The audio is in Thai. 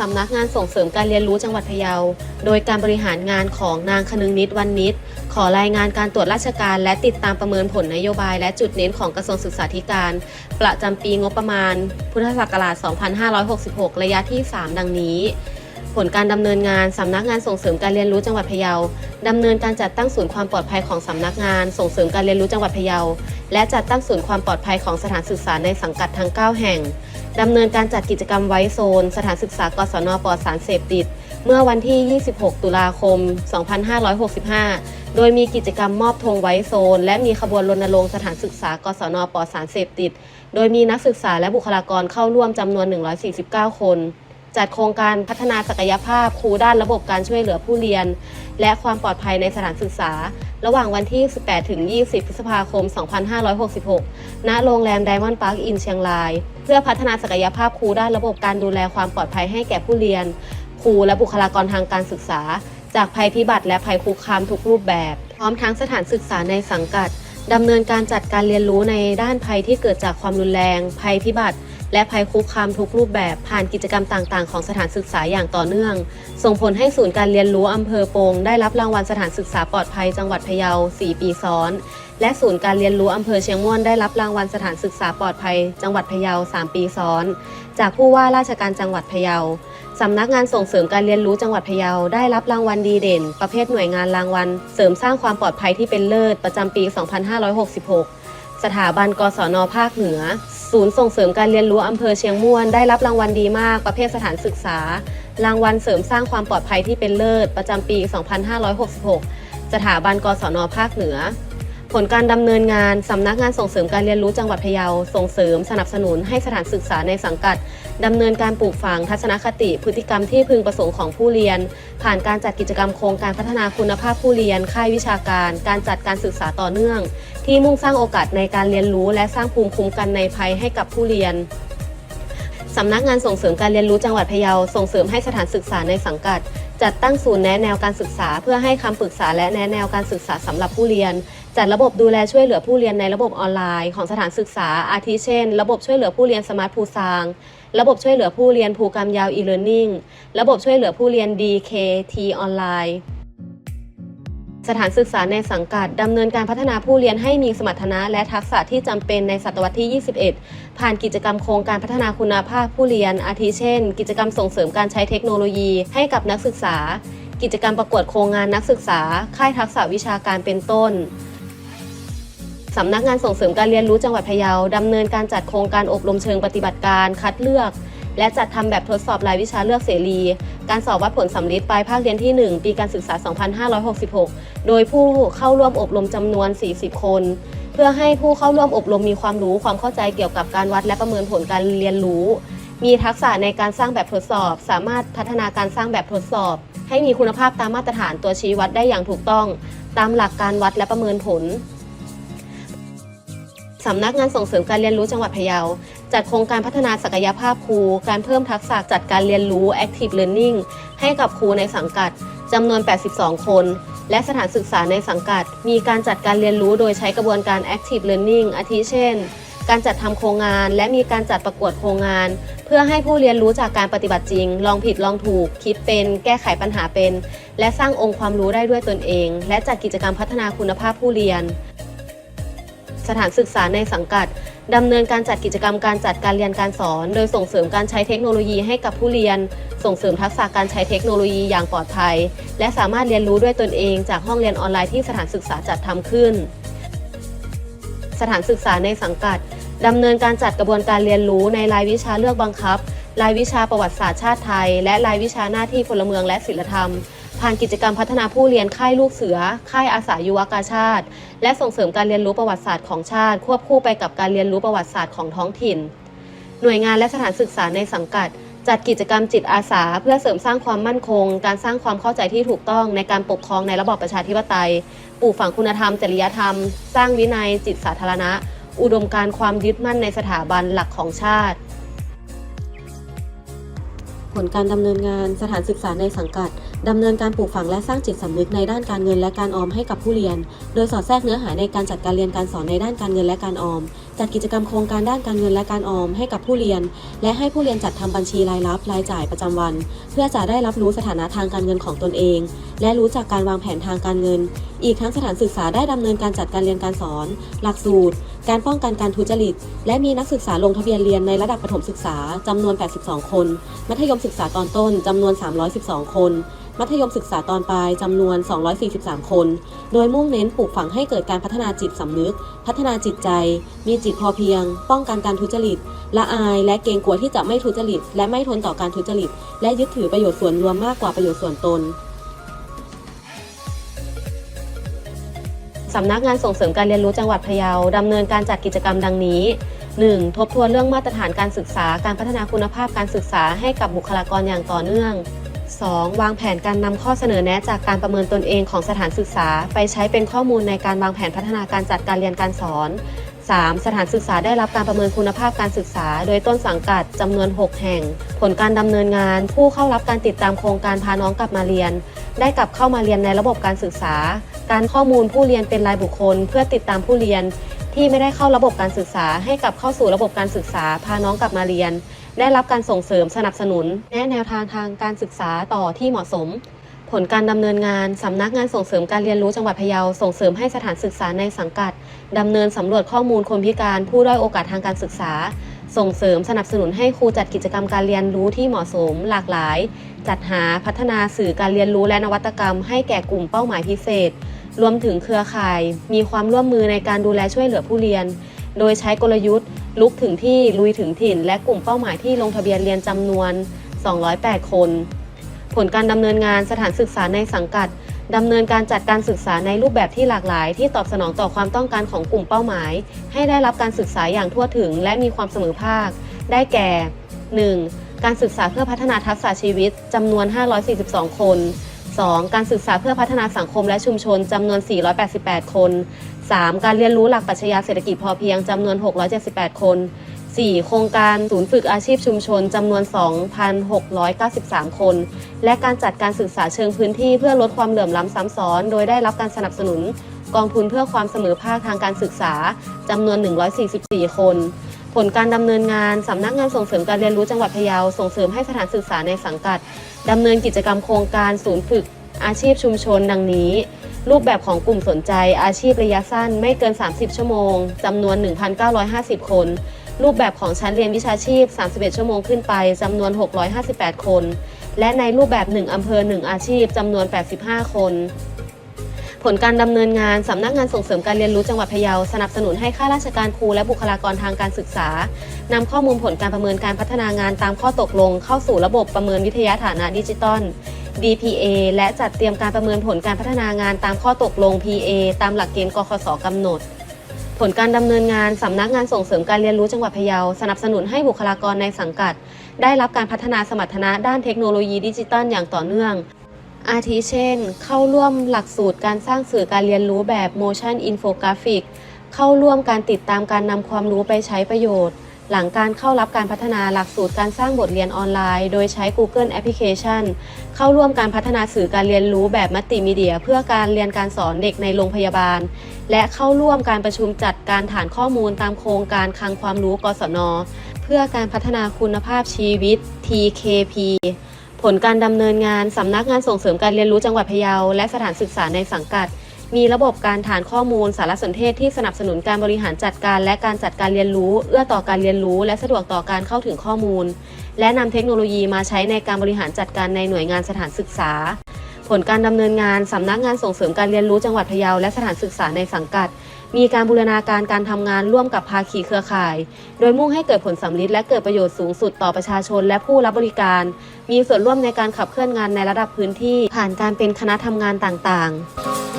สำนักงานส่งเสริมการเรียนรู้จังหวัดพะเยา โดยการบริหารงานของนางคนึงนิดวันนิด ขอรายงานการตรวจราชการ และติดตามประเมินผลนโยบาย และจุดเน้นของกระทรวงศึกษาธิการ ประจำปีงบประมาณ พุทธศักราช 2566 ระยะที่ 3 ดังนี้ผลการดำเนินงานสำนักงานส่งเสริมการเรียนรู้จังหวัดพะเยาดำเนินการจัดตั้งศูนย์ความปลอดภัยของสำนักงานส่งเสริมการเรียนรู้จังหวัดพะเยาและจัดตั้งศูนย์ความปลอดภัยของสถานศึกษาในสังกัดทั้ง 9 แห่ง ดำเนินการจัดกิจกรรมไว้โซน สถานศึกษากศนปลอดสารเสพติด เมื่อวันที่ 26 ตุลาคม 2565 โดยมีกิจกรรมมอบธงไว้โซน และมีขบวนรณรงค์สถานศึกษากศนปลอดสารเสพติด โดยมีนักศึกษาและบุคลากรเข้าร่วมจำนวน 149 คน จัดโครงการพัฒนาศักยภาพครูด้านระบบการช่วยเหลือผู้เรียน และความปลอดภัยในสถานศึกษา ระหว่างวันที่ 18 ถึง 20 พฤษภาคม 2566 ณ โรงแรมไดมอนด์พาร์คอินเชียงราย เพื่อพัฒนาศักยภาพครูด้านระบบการดูแลความปลอดภัยให้แก่ผู้เรียน ครูและบุคลากรทางการศึกษา จากภัยพิบัติและภัยคุกคามทุกรูปแบบ พร้อมทั้งสถานศึกษาในสังกัดดำเนินการจัดการเรียนรู้ในด้านภัยที่เกิดจากความรุนแรง ภัยพิบัติ และภัยคุกคามทุกรูปแบบผ่านกิจกรรมต่าง ๆ ของสถานศึกษาอย่างต่อเนื่อง ส่งผลให้ศูนย์การเรียนรู้อำเภอโปงได้รับรางวัลสถานศึกษาปลอดภัยจังหวัดพะเยา 4 ปีซ้อน และศูนย์การเรียนรู้อำเภอเชียงม่วนได้รับรางวัลสถานศึกษาปลอดภัย จังหวัดพะเยา 3 ปีซ้อน จากผู้ว่าราชการจังหวัดพะเยาสำนักงานส่งเสริมการเรียนรู้จังหวัดพะเยาได้รับรางวัลดีเด่น ประเภทหน่วยงานรางวัล เสริมสร้างความปลอดภัยที่เป็นเลิศประจำปี 2566 สถาบันกศนภาคเหนือ ศูนย์ส่งเสริมการเรียนรู้อำเภอเชียงม่วน ได้รับรางวัลดีมาก ประเภทสถานศึกษา รางวัลเสริมสร้างความปลอดภัยที่เป็นเลิศ ประจำปี 2566 สถาบันกศนภาคเหนือ ผลการดำเนินงานสำนักงานส่งเสริมการเรียนรู้จังหวัดพะเยาส่งเสริมสนับสนุนให้สถานศึกษาในสังกัด ดำเนินการปลูกฝังทัศนคติพฤติกรรมที่พึงประสงค์ของผู้เรียน ผ่านการจัดกิจกรรมโครงการพัฒนาคุณภาพผู้เรียน ค่ายวิชาการ การจัดการศึกษาต่อเนื่อง ที่มุ่งสร้างโอกาสในการเรียนรู้ และสร้างภูมิคุ้มกันในภัยให้กับผู้เรียนสำนักงานส่งเสริมการเรียนรู้จังหวัดพะเยาส่งเสริมให้สถานศึกษาในสังกัด จัดตั้งศูนย์แนะแนวการศึกษา เพื่อให้คำปรึกษาและแนะแนวการศึกษาสำหรับผู้เรียน จัดระบบดูแลช่วยเหลือผู้เรียนในระบบออนไลน์ ของสถานศึกษาอาทิเช่น ระบบช่วยเหลือผู้เรียนสมาร์ทภูซาง ระบบช่วยเหลือผู้เรียนภูกรรมยาว e-learning ระบบช่วยเหลือผู้เรียน DKT ออนไลน์สถานศึกษาในสังกัดดำเนินการพัฒนาผู้เรียนให้มีสมรรถนะและทักษะที่จำเป็นในศตวรรษที่ 21 ผ่านกิจกรรมโครงการพัฒนาคุณภาพผู้เรียน อาทิเช่น กิจกรรมส่งเสริมการใช้เทคโนโลยีให้กับนักศึกษา กิจกรรมประกวดโครงงานนักศึกษา ค่ายทักษะวิชาการเป็นต้น สำนักงานส่งเสริมการเรียนรู้จังหวัดพะเยาดำเนินการจัดโครงการอบรมเชิงปฏิบัติการคัดเลือก และจัดทำแบบทดสอบรายวิชาเลือกเสรี การสอบวัดผลสำลิดปลายภาคเรียนที่ 1 ปีการศึกษา 2566 โดยผู้เข้าร่วมอบรมจำนวน 40 คน เพื่อให้ผู้เข้าร่วมอบรมมีความรู้ความเข้าใจเกี่ยวกับการวัดและประเมินผลการเรียนรู้ มีทักษะในการสร้างแบบทดสอบ สามารถพัฒนาการสร้างแบบทดสอบ ให้มีคุณภาพตามมาตรฐานตัวชี้วัดได้อย่างถูกต้อง ตามหลักการวัดและประเมินผล สำนักงานส่งเสริมการเรียนรู้จังหวัดพะเยา จัดโครงการพัฒนาศักยภาพครู การเพิ่มทักษะจัดการเรียนรู้ Active Learning ให้กับครูในสังกัดจำนวน 82 คน และสถานศึกษาในสังกัด มีการจัดการเรียนรู้โดยใช้กระบวนการ Active Learning อาทิเช่น การจัดทำโครงงาน และมีการจัดประกวดโครงงาน เพื่อให้ผู้เรียนรู้จากการปฏิบัติจริง ลองผิดลองถูก คิดเป็น แก้ไขปัญหาเป็น และสร้างองค์ความรู้ได้ด้วยตนเอง และจัดกิจกรรมพัฒนาคุณภาพผู้เรียน สถานศึกษาในสังกัดดำเนินการจัดกิจกรรมการจัดการเรียนการสอน โดยส่งเสริมการใช้เทคโนโลยีให้กับผู้เรียน ส่งเสริมทักษะการใช้เทคโนโลยีอย่างปลอดภัย และสามารถเรียนรู้ด้วยตนเองจากห้องเรียนออนไลน์ที่สถานศึกษาจัดทำขึ้น สถานศึกษาในสังกัดดำเนินการจัดกระบวนการเรียนรู้ในรายวิชาเลือกบังคับ รายวิชาประวัติศาสตร์ชาติไทย และรายวิชาหน้าที่พลเมืองและศิลธรรม ผ่านกิจกรรมพัฒนาผู้เรียนค่ายลูกเสือ ค่ายอาสายุวกาชาติ และส่งเสริมการเรียนรู้ประวัติศาสตร์ของชาติ ควบคู่ไปกับการเรียนรู้ประวัติศาสตร์ของท้องถิ่น หน่วยงานและสถานศึกษาในสังกัด จัดกิจกรรมจิตอาสา เพื่อเสริมสร้างความมั่นคง การสร้างความเข้าใจที่ถูกต้องในการปกครองในระบอบประชาธิปไตย ปลูกฝังคุณธรรมจริยธรรม สร้างวินัย จิตสาธารณะ อุดมการความยึดมั่นในสถาบันหลักของชาติ ผลการดำเนินงานสถานศึกษาในสังกัดดำเนินการปลูกฝังและสร้างจิตสำนึกในด้านการเงินและการออมให้กับผู้เรียน โดยสอดแทรกเนื้อหาในการจัดการเรียนการสอนในด้านการเงินและการออม จัดกิจกรรมโครงการด้านการเงินและการออมให้กับผู้เรียน และให้ผู้เรียนจัดทำบัญชีรายรับรายจ่ายประจำวัน เพื่อจะได้รับรู้สถานะทางการเงินของตนเอง และรู้จักการวางแผนทางการเงิน อีกทั้งสถานศึกษาได้ดำเนินการจัดการเรียนการสอน หลักสูตร การป้องกันการทุจริต และมีนักศึกษาลงทะเบียนเรียนในระดับประถมศึกษาจำนวน 82 คน มัธยมศึกษาตอนต้นจำนวน 312 คน มัธยมศึกษาตอนปลายจำนวน 243 คน โดยมุ่งเน้นปลูกฝังให้เกิดการพัฒนาจิตสำนึก พัฒนาจิตใจ มีจิตพอเพียง ป้องกันการทุจริต ละอายและเกรงกลัวที่จะไม่ทุจริต และไม่ทนต่อการทุจริต และยึดถือประโยชน์ส่วนรวมมากกว่าประโยชน์ส่วนตน สำนักงานส่งเสริมการเรียนรู้จังหวัดพะเยาดำเนินการจัดกิจกรรมดังนี้ 1. ทบทวนเรื่องมาตรฐานการศึกษาการพัฒนาคุณภาพการศึกษาให้กับบุคลากรอย่างต่อเนื่อง 2. วางแผนการนำข้อเสนอแนะจากการประเมินตนเองของสถานศึกษา ไปใช้เป็นข้อมูลในการวางแผนพัฒนาการจัดการเรียนการสอน 3. สถานศึกษาได้รับการประเมินคุณภาพการศึกษา โดยต้นสังกัดจำนวน 6 แห่ง ผลการดำเนินงาน ผู้เข้ารับการติดตามโครงการพาน้องกลับมาเรียน ได้กลับเข้ามาเรียนในระบบการศึกษา การข้อมูลผู้เรียนเป็นรายบุคคล เพื่อติดตามผู้เรียน ที่ไม่ได้เข้าระบบการศึกษาให้กลับเข้าสู่ระบบการศึกษาพาน้องกลับมาเรียน ได้รับการส่งเสริมสนับสนุน แนะแนวทางทางการศึกษาต่อที่เหมาะสม ผลการดำเนินงานสำนักงานส่งเสริมการเรียนรู้จังหวัดพะเยาส่งเสริมให้สถานศึกษาในสังกัดดำเนินสำรวจข้อมูลคนพิการผู้ด้อยโอกาสทางการศึกษาส่งเสริมสนับสนุนให้ครูจัดกิจกรรมการเรียนรู้ที่เหมาะสมหลากหลาย จัดหาพัฒนาสื่อการเรียนรู้และนวัตกรรมให้แก่กลุ่มเป้าหมายพิเศษ รวมถึงเครือข่าย มีความร่วมมือในการดูแลช่วยเหลือผู้เรียน โดยใช้กลยุทธ์ ลุกถึงที่ลุยถึงถิ่น และกลุ่มเป้าหมายที่ลงทะเบียนเรียนจำนวน 208 คน ผลการดำเนินงานสถานศึกษาในสังกัดดำเนินการจัดการศึกษาในรูปแบบที่หลากหลาย ที่ตอบสนองต่อความต้องการของกลุ่มเป้าหมาย ให้ได้รับการศึกษาอย่างทั่วถึง และมีความเสมอภาค ได้แก่ 1. การศึกษาเพื่อพัฒนาทักษะชีวิตจำนวน 542 คน 2. การศึกษาเพื่อพัฒนาสังคมและชุมชนจำนวน 488 คน 3. การเรียนรู้หลักปรัชญาเศรษฐกิจพอเพียงจำนวน 678 คน 4. โครงการศูนย์ฝึกอาชีพชุมชนจำนวน 2,693 คน และการจัดการศึกษาเชิงพื้นที่เพื่อลดความเหลื่อมล้ำซ้ำซ้อน โดยได้รับการสนับสนุน กองทุนเพื่อความเสมอภาคทางการศึกษาจำนวน 144 คน ผลการดำเนินงานสำนักงานส่งเสริมการเรียนรู้จังหวัดพะเยาส่งเสริมให้สถานศึกษาในสังกัดดำเนินกิจกรรมโครงการศูนย์ฝึกอาชีพชุมชนดังนี้ รูปแบบของกลุ่มสนใจอาชีพระยะสั้นไม่เกิน 30 ชั่วโมงจำนวน 1,950 คน รูปแบบของชั้นเรียนวิชาชีพ 31 ชั่วโมงขึ้นไปจำนวน 658 คน และในรูปแบบ 1อำเภอ 1 อาชีพจำนวน 85 คน ผลการดำเนินงานสำนักงานส่งเสริมการเรียนรู้จังหวัดพะเยาสนับสนุนให้ข้าราชการครูและบุคลากรทางการศึกษานำข้อมูลผลการประเมินการพัฒนางานตามข้อตกลง เข้าสู่ระบบประเมินวิทยาฐานะดิจิตอล DPA และจัดเตรียมการประเมินผลการพัฒนางานตามข้อตกลง PA ตามหลักเกณฑ์กคสกำหนดผลการดำเนินงานสำนักงานส่งเสริมการเรียนรู้จังหวัดพะเยาสนับสนุนให้บุคลากรในสังกัด ได้รับการพัฒนาสมรรถนะด้านเทคโนโลยีดิจิตอลอย่างต่อเนื่อง อาทิเช่น เข้าร่วมหลักสูตรการสร้างสื่อการเรียนรู้แบบ motion infographic เข้าร่วมการติดตามการนำความรู้ไปใช้ประโยชน์ หลังการเข้ารับการพัฒนาหลักสูตรการสร้างบทเรียนออนไลน์ โดยใช้ Google Application เข้าร่วมการพัฒนาสื่อการเรียนรู้แบบมัลติมีเดีย เพื่อการเรียนการสอนเด็กในโรงพยาบาล และเข้าร่วมการประชุมจัดการฐานข้อมูลตามโครงการคลังความรู้กศน เพื่อการพัฒนาคุณภาพชีวิต TKP ผลการดำเนินงานสำนักงานส่งเสริมการเรียนรู้จังหวัดพะเยา และสถานศึกษาในสังกัด มีระบบการฐานข้อมูลสารสนเทศที่สนับสนุนการบริหารจัดการ และการจัดการเรียนรู้ เอื้อต่อการเรียนรู้ และสะดวกต่อการเข้าถึงข้อมูล และนำเทคโนโลยีมาใช้ในการบริหารจัดการในหน่วยงานสถานศึกษา ผลการดำเนินงานสำนักงานส่งเสริมการเรียนรู้จังหวัดพะเยา และสถานศึกษาในสังกัด มีการบูรณาการการทำงานร่วมกับภาคีเครือข่าย โดยมุ่งให้เกิดผลสำลิดและเกิดประโยชน์สูงสุดต่อประชาชนและผู้รับบริการ มีส่วนร่วมในการขับเคลื่อนงานในระดับพื้นที่ ผ่านการเป็นคณะทำงานต่างๆ